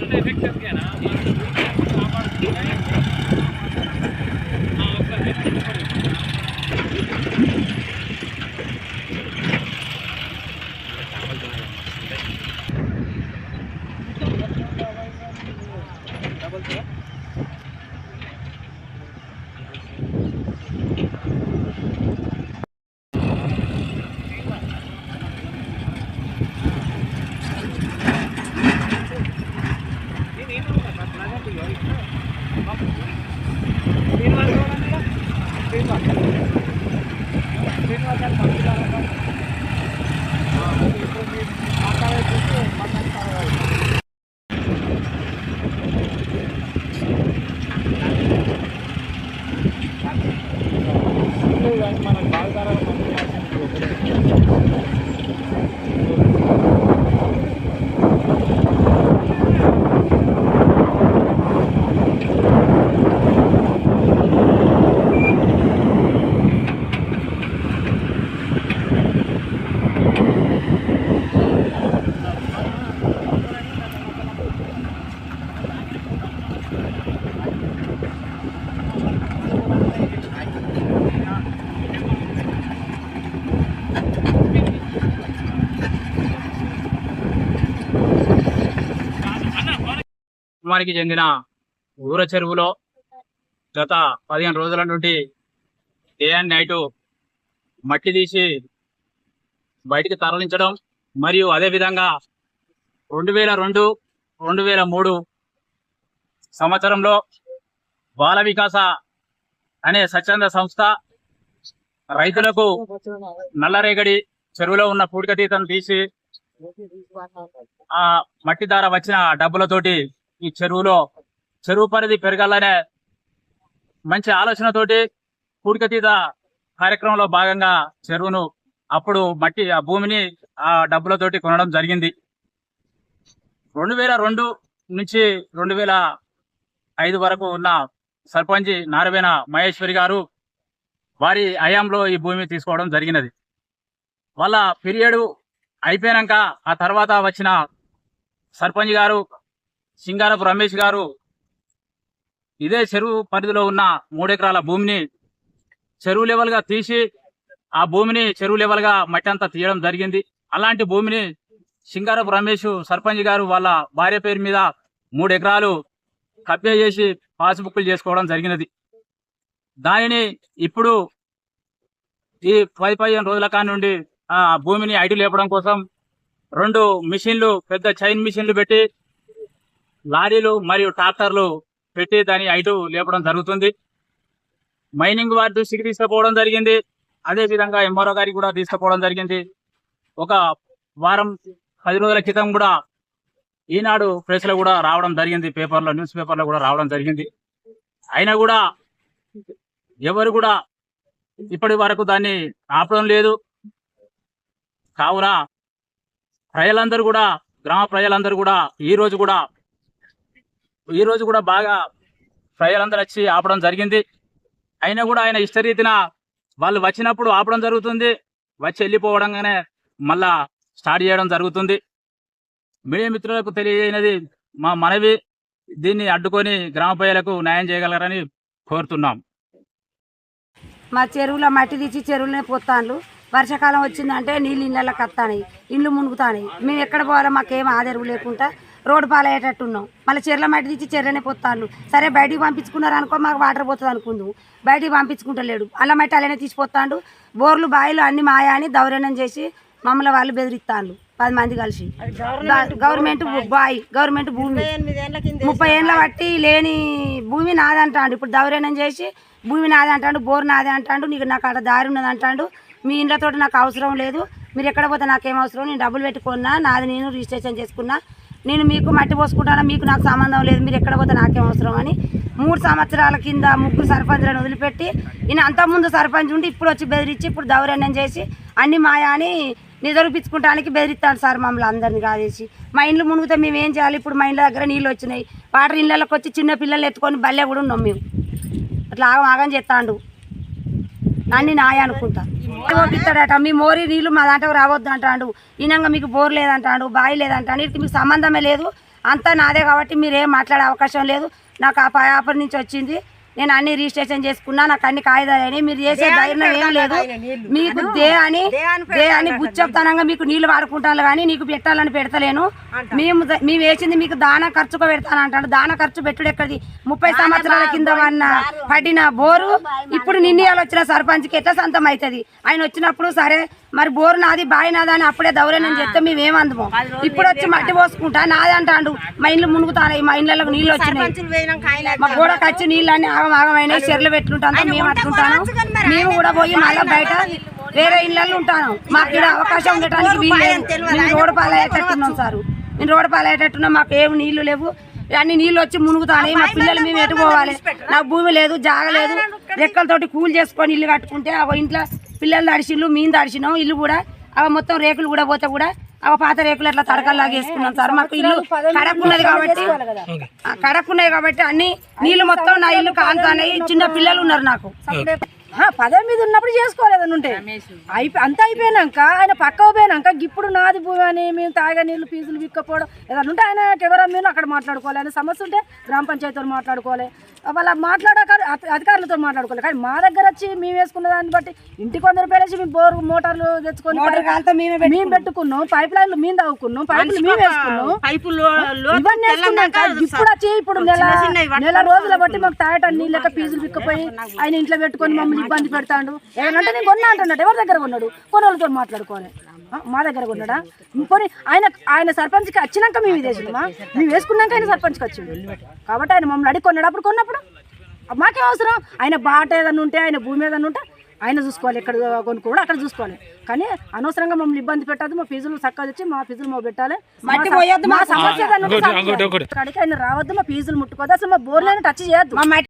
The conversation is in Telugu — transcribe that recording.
तो इफ़ेक्ट कर दिया ना। గ్రామానికి చెందిన ఊర చెరువులో గత పదిహేను రోజుల నుండి డే అండ్ నైట్ మట్టి తీసి బయటికి తరలించడం మరియు అదే విధంగా రెండు వేల రెండు రెండు వేల మూడు సంవత్సరంలో బాల వికాస అనే స్వచ్ఛంద సంస్థ రైతులకు నల్లరేగడి చెరువులో ఉన్న పూడికతీతను తీసి ఆ మట్టి ద్వారా వచ్చిన డబ్బులతోటి ఈ చెరువులో చెరువు పరిధి పెరగాలనే మంచి ఆలోచనతోటి కూడికతీత కార్యక్రమంలో భాగంగా చెరువును అప్పుడు మట్టి ఆ భూమిని ఆ డబ్బులతోటి కొనడం జరిగింది. రెండు వేల రెండు నుంచి రెండు వేల ఐదు వరకు ఉన్న సర్పంచ్ నారవేణ మహేశ్వరి గారు వారి హయాంలో ఈ భూమి తీసుకోవడం జరిగినది. వాళ్ళ పీరియడ్ అయిపోయాక ఆ తర్వాత వచ్చిన సర్పంచ్ గారు సింగారపు రమేష్ గారు ఇదే చెరువు పరిధిలో ఉన్న మూడెకరాల భూమిని చెరువు లెవెల్గా తీసి ఆ భూమిని చెరువు లెవెల్గా మట్టి అంతా తీయడం జరిగింది. అలాంటి భూమిని సింగారపు రమేష్ సర్పంచ్ గారు వాళ్ళ భార్య పేరు మీద మూడు ఎకరాలు కబ్జా చేసి పాస్బుక్లు చేసుకోవడం జరిగినది. దానిని ఇప్పుడు ఈ పది పదిహేను రోజుల కాడి నుండి ఆ భూమిని ఐటీ లేపడం కోసం రెండు మిషన్లు పెద్ద చైన్ మిషన్లు పెట్టి లారీలు మరియు ట్రాక్టర్లు పెట్టి దాని ఐటు లేపడం జరుగుతుంది. మైనింగ్ వారి దృష్టికి తీసుకుపోవడం జరిగింది. అదే విధంగా ఎంఆర్ఓ గారికి కూడా తీసుకుపోవడం జరిగింది. ఒక వారం పది రోజుల క్రితం కూడా ఈనాడు ప్రెస్లో కూడా రావడం జరిగింది. పేపర్లో న్యూస్ పేపర్లో కూడా రావడం జరిగింది. అయినా కూడా ఎవరు కూడా ఇప్పటి వరకు దాన్ని ఆపడం లేదు. కావున ప్రజలందరూ కూడా గ్రామ ప్రజలందరూ కూడా ఈ రోజు కూడా ఈ రోజు కూడా బాగా ప్రజలందరూ వచ్చి ఆపడం జరిగింది. అయినా కూడా ఆయన ఇష్టరీతిన వాళ్ళు వచ్చినప్పుడు ఆపడం జరుగుతుంది. వచ్చి వెళ్ళిపోవడంగానే మళ్ళా స్టార్ట్ చేయడం జరుగుతుంది. మీడియా మిత్రులకు తెలియజేయనది మా మనవి. దీన్ని అడ్డుకొని గ్రామ ప్రజలకు న్యాయం చేయగలరని కోరుతున్నాం. మా చెరువులో మట్టి తీసి చెరువులనే పోతాను వర్షాకాలం వచ్చిందంటే నీళ్ళు ఇళ్ళకి వస్తాయి ఇండ్లు మునుగుతాయి మేము ఎక్కడ పోవాలో మాకేం ఆదరవు లేకుండా రోడ్డు పాలయ్యేటట్టు ఉన్నాం మళ్ళీ చెర్ల మట్టి తీసి చెర్రనే పోతాండ్లు సరే బయటికి పంపించుకున్నారు అనుకో మాకు వాటర్ పోతుంది అనుకుందాం. బయటికి పంపించుకుంటలేడు. అల్ల మట్టి అలానే తీసిపోతాండు బోర్లు బాయిలు అన్ని మాయా అని దౌర్జన్యం చేసి మమ్మల్ని వాళ్ళు బెదిరిస్తాండ్లు పది మంది కలిసి. గవర్నమెంట్ బాయ్ గవర్నమెంట్ భూమి. ముప్పై ఏళ్ళ బట్టి లేని భూమి నాదంటాడు ఇప్పుడు దౌర్జన్యం చేసి భూమి నాది అంటాడు బోర్ నాది అంటాడు నీకు నాకు అక్కడ దారి ఉన్నది అంటాడు. మీ ఇండ్లతో నాకు అవసరం లేదు. మీరు ఎక్కడ పోతే నాకేం అవసరం? నేను డబ్బులు పెట్టుకున్నా నాది నేను రిజిస్ట్రేషన్ చేసుకున్నా. నేను మీకు మట్టి పోసుకుంటాను? మీకు నాకు సంబంధం లేదు. మీరు ఎక్కడ పోతే నాకేం అవసరం అని మూడు సంవత్సరాల కింద ముగ్గురు సర్పంచ్లను వదిలిపెట్టి ఈయన అంతకుముందు సర్పంచ్ ఉండి ఇప్పుడు వచ్చి బెదిరించి ఇప్పుడు దౌర్జన్యం చేసి అన్ని మాయా అని నిద్రపించుకుంటానికి బెదిరిస్తాడు సార్ మమ్మల్ని అందరిని కాదేసి. మా ఇండ్లు మునిగితే మేము ఏం చేయాలి? ఇప్పుడు మా ఇండ్ల దగ్గర నీళ్ళు వచ్చినాయి. వాటర్ ఇళ్ళకి వచ్చి చిన్న పిల్లలు ఎత్తుకొని బల్లె కూడా ఉన్నాం మేము. అట్లా ఆగం ఆగం చేస్తాడు. అన్ని నాయ అనుకుంటా. మీ మోరీ నీళ్ళు మా దాంట్లో రావద్దు అంటాడు. ఈనంగా మీకు బోర్ లేదంటాడు బావి లేదంటాడు. వీటికి మీకు సంబంధమే లేదు. అంతా నాదే కాబట్టి మీరు ఏం మాట్లాడే అవకాశం లేదు. నాకు ఆ పాపర్ నుంచి వచ్చింది. నేను అన్ని రిజిస్ట్రేషన్ చేసుకున్నా నాకు అన్ని కాగితాలు అయినాయి మీరు చేసే ధైర్యం ఏం లేదు. మీకు దే అని దే అని బుచ్చప్తనంగా మీకు నీళ్ళు వాడుకుంటాను కానీ నీకు పెట్టాలని పెడతలేను. మేము మేము వేసింది మీకు దాన ఖర్చుగా పెడతాను అంటాడు. దాన ఖర్చు పెట్టుడు ఎక్కడిది? ముప్పై సంవత్సరాల కింద వన్న పడిన బోరు ఇప్పుడు నిన్నయాలు వచ్చిన సర్పంచ్కి ఎట్లా సొంతం అవుతుంది? ఆయన వచ్చినప్పుడు సరే మరి బోరు నాది బావి నాది అని అప్పుడే దౌర్యనం చెప్తే మేము ఏమందము ఇప్పుడు వచ్చి మట్టి పోసుకుంటా నాది అంటాడు మా ఇండ్లు మునుగుతాయి మా ఇళ్ళకి నీళ్ళు వచ్చినాయి. మా గోడకు వచ్చి నీళ్ళు అన్ని ఆగం ఆగమైనాయి చెర్లు పెట్టుకుంటాను మేము అట్లుంటాను. మేము కూడా పోయి మళ్ళీ బయట వేరే ఇళ్ళల్లో ఉంటాను. మాకు ఇక్కడ అవకాశం ఉండటానికి వీలు రోడ్డు పాలయ్యేటట్టున్నాం సార్. మేము రోడ్డు పాలయ్యేటట్టున్నాం మాకు ఏమి నీళ్ళు లేవు. అన్ని నీళ్ళు వచ్చి మునుగుతాయి మా పిల్లలు మేము ఎటు పోవాలి? నాకు భూమి లేదు జాగ లేదు. రెక్కలతోటి కూలి చేసుకొని ఇల్లు కట్టుకుంటే ఆ ఇంట్లో పిల్లలు తడిచిల్లు మేము తడిచినాం ఇల్లు కూడా అవి మొత్తం రేకులు కూడా పోతే కూడా అవి పాత రేకులు అట్లా తడకల్లాగా వేసుకున్నాం సార్. మాకు ఇల్లు కడక్కున్నది కాబట్టి ఆ, కడక్కున్నది కాబట్టి అన్ని నీళ్ళు మొత్తం నా ఇల్లు కాంతాయి చిన్న పిల్లలు ఉన్నారు నాకు. పదవి మీద ఉన్నప్పుడు చేసుకోలేదు అని ఉంటే. అయిపో అంతా అయిపోయినాక ఆయన పక్క పోయినాక ఇప్పుడు నాది భూమి అని మేము తాగే నీళ్ళు ఫీజులు విక్కపోవడం ఏదైనా ఉంటే ఆయన ఎవరో మీరు అక్కడ మాట్లాడుకోవాలి. ఆయన సమస్య ఉంటే గ్రామ పంచాయతీతో మాట్లాడుకోవాలి. వాళ్ళ మాట్లాడాక అధి- అధికారులతో మాట్లాడుకోవాలి. కానీ మా దగ్గర వచ్చి మేము వేసుకున్న దాన్ని బట్టి ఇంటికి వంద రూపాయలు వేసి మేము బోర్ మోటార్లు తెచ్చుకొని మేమే పెట్టుకున్నాం. పైప్ లైన్లు మేము తవ్వుకున్నాం పైపులు మేము వేసుకున్నాం. ఇవన్నీ వేసుకున్నాక ఇప్పుడు వచ్చి ఇప్పుడు నెల నెల రోజుల బట్టి మాకు తాగటానికి నీళ్ళు లెక్క ఫీజులు పిక్కపోయి ఆయన ఇంట్లో పెట్టుకొని మమ్మల్ని ఇబ్బంది పెడతాడు? ఏమంటే నేను కొన్నా అంటున్నాడు. ఎవరి దగ్గర కొన్నాడు? కొనోళ్ళతో మాట్లాడుకోవాలి. మా దగ్గర కొన్నాడా? కొని ఆయన ఆయన సర్పంచ్కి వచ్చినాక మేము ఇది వేసినామా? మేము వేసుకున్నాక ఆయన సర్పంచ్కి వచ్చిండు. కాబట్టి ఆయన మమ్మల్ని అడిగి కొన్నాడు? అప్పుడు కొన్నప్పుడు. మాకేం అవసరం? ఆయన బాట ఏదన్నా ఉంటే ఆయన భూమి ఏదన్నా ఉంటే ఆయన చూసుకోవాలి. ఎక్కడ కొనుక్కోడు అక్కడ చూసుకోవాలి. కానీ అనవసరంగా మమ్మల్ని ఇబ్బంది పెట్టద్దు. మా ఫీజులు చక్కగా తెచ్చి మా ఫీజులు మా పెట్టాలి. మట్టి మా సమస్య ఆయన రావద్దు. మా ఫీజులు ముట్టుకోవద్దు. అసలు మా బోర్లను టచ్ చేయొద్దు.